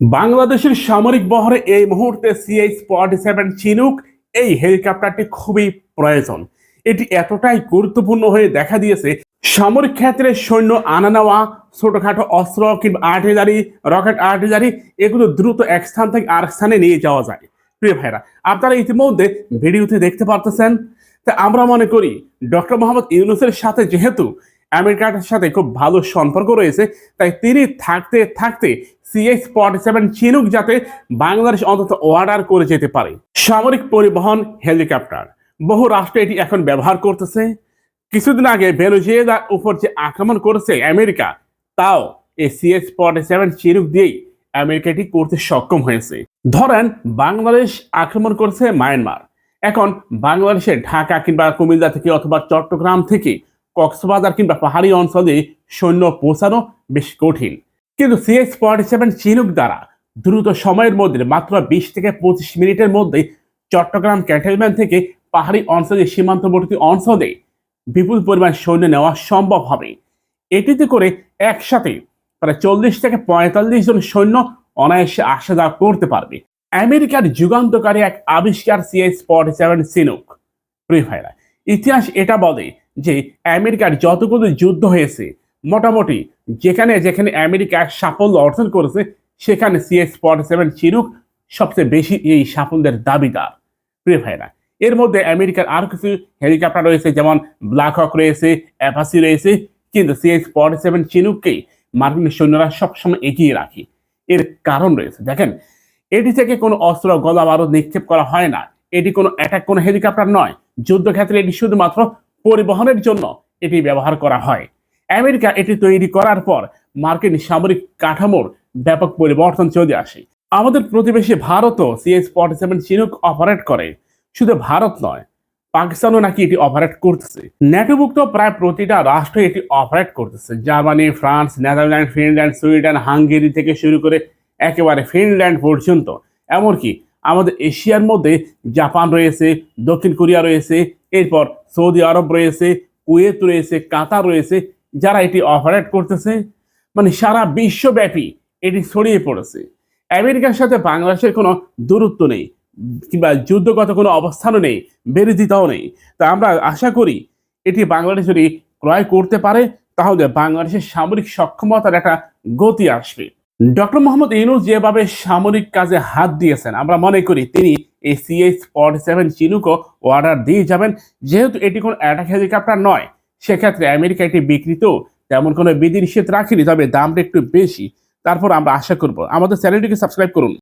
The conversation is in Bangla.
বাংলাদেশের সামরিক বহরে এই মুহূর্তে সিএইচ ফর্টি সেভেন চিনুক এই হেলিকপ্টারটি খুবই প্রয়োজন। এটি এতটাই গুরুত্বপূর্ণ হয়ে দেখা দিয়েছে, সামরিক ক্ষেত্রে সৈন্য আনা নেওয়া, ছোটখাটো অস্ত্র কিংবা আর্টিলারি, রকেট আর্টিলারি, এগুলো দ্রুত এক স্থান থেকে আরেক স্থানে নিয়ে যাওয়া যায়। প্রিয় ভাইরা আপনারা ইতিমধ্যে ভিডিওতে দেখতে পারতেছেন। তা আমরা মনে করি, ডক্টর মোহাম্মদ ইউনুসের সাথে যেহেতু আমেরিকার সাথে খুব ভালো সম্পর্ক রয়েছে, তাই তিনি থাকতে থাকতে সিএস ফর্টি সেভেন চিনুক যাতে বাংলাদেশ অন্তত অর্ডার করে যেতে পারে। সামরিক পরিবহন হেলিকপ্টার বহু রাষ্ট্র এটি এখন ব্যবহার করতেছে। কিছুদিন আগে ভেনেজুয়েলার উপর যে আক্রমণ করেছে আমেরিকা, তাও এই সিএস ফর্টি সেভেন চিনুক দিয়েই আমেরিকা এটি করতে সক্ষম হয়েছে। ধরেন, বাংলাদেশ আক্রমণ করেছে মায়ানমার। এখন বাংলাদেশে ঢাকা কিংবা কুমিল্লা থেকে অথবা চট্টগ্রাম থেকে কক্সবাজার কিংবা পাহাড়ি অঞ্চলে সৈন্য পৌঁছানো বেশ কঠিন। কিন্তু সিএস ফর্টি সেভেন চিনুক দ্বারা দ্রুত সময়ের মধ্যে মাত্র বিশ থেকে পঁচিশ মিনিটের মধ্যে চট্টগ্রাম ক্যান্টনমেন্ট থেকে পাহাড়ি অঞ্চলে সীমান্তবর্তী অঞ্চলে বিপুল পরিমাণ সৈন্য নেওয়া সম্ভব হবে। এটিতে করে একসাথে প্রায় চল্লিশ থেকে পঁয়তাল্লিশ জন সৈন্য অনায়াসে আসা যাওয়া করতে পারবে। আমেরিকার যুগান্তকারী এক আবিষ্কার সিএস ফর্টি সেভেন ভাইরা, ইতিহাস এটা বলে যে আমেরিকার যতগুলো যুদ্ধ হয়েছে, মোটামুটি যেখানে যেখানে আমেরিকা সাফল্য অর্জন করেছে, সেখানে সিএস ফর্টি সেভেন চিনুক সবচেয়ে বেশি এই সাফল্যের দাবিদার। প্রিয় ভাইরা এর মধ্যে আমেরিকার আরও কিছু হেলিকপ্টার রয়েছে, যেমন ব্ল্যাক হক রয়েছে অ্যাপাসি রয়েছে, কিন্তু সিএস ফর্টি সেভেন চিনুককেই মার্কিন সৈন্যরা সবসময় এগিয়ে রাখে। এর কারণ রয়েছে, দেখেন, এটি থেকে কোনো অস্ত্র, গলা, বারুদ নিক্ষেপ করা হয় না। এটি কোনো অ্যাটাক কোনো হেলিকপ্টার নয়। যুদ্ধক্ষেত্রে এটি শুধুমাত্র পরিবহনের জন্য এটি ব্যবহার করা হয়। আমেরিকা এটি তৈরি করার পর মার্কিন সামরিক কাঠামোর ব্যাপক পরিবর্তন চলে আসে। আমাদের প্রতিবেশী ভারতও CS forty seven Chinook operate করে। শুধু ভারত নয়, পাকিস্তানও নাকি এটি অপারেট করতেছে। ন্যাটোভুক্ত প্রায় প্রতিটা রাষ্ট্র এটি অপারেট করতেছে। Germany, France, Netherland, Finland, Sweden, Hungary থেকে শুরু করে একেবারে ফিনল্যান্ড পর্যন্ত। এমনকি আমাদের এশিয়ার মধ্যে জাপান রয়েছে, দক্ষিণ কোরিয়া রয়েছে এরপর সৌদি আরব রয়েছে, কুয়েত রয়েছে, কাতার রয়েছে, যারা এটি অপারেট করতেছে। মানে সারা বিশ্বব্যাপী এটি ছড়িয়ে পড়েছে। আমেরিকার সাথে বাংলাদেশের কোনো দূরত্ব নেই, কিংবা যুদ্ধগত কোনো অবস্থানও নেই, বিরোধিতাও নেই। তা আমরা আশা করি এটি বাংলাদেশ যদি ক্রয় করতে পারে, তাহলে বাংলাদেশের সামরিক সক্ষমতার একটা গতি আসবে। ডক্টর মোহাম্মদ ইনুস যেভাবে সামরিক কাজে হাত দিয়েছেন, আমরা মনে করি তিনি এই ফর্টি সেভেন চিনুকও অর্ডার দিয়ে যাবেন। যেহেতু এটি কোনো অ্যাটাক হেলিকপ্টার নয়, সেক্ষেত্রে আমেরিকা এটি বিকৃত তেমন কোনো বিধি নিষেধ রাখেনি, তবে দামটা একটু বেশি। তারপর আমরা আশা করব। আমাদের চ্যানেলটিকে সাবস্ক্রাইব করুন।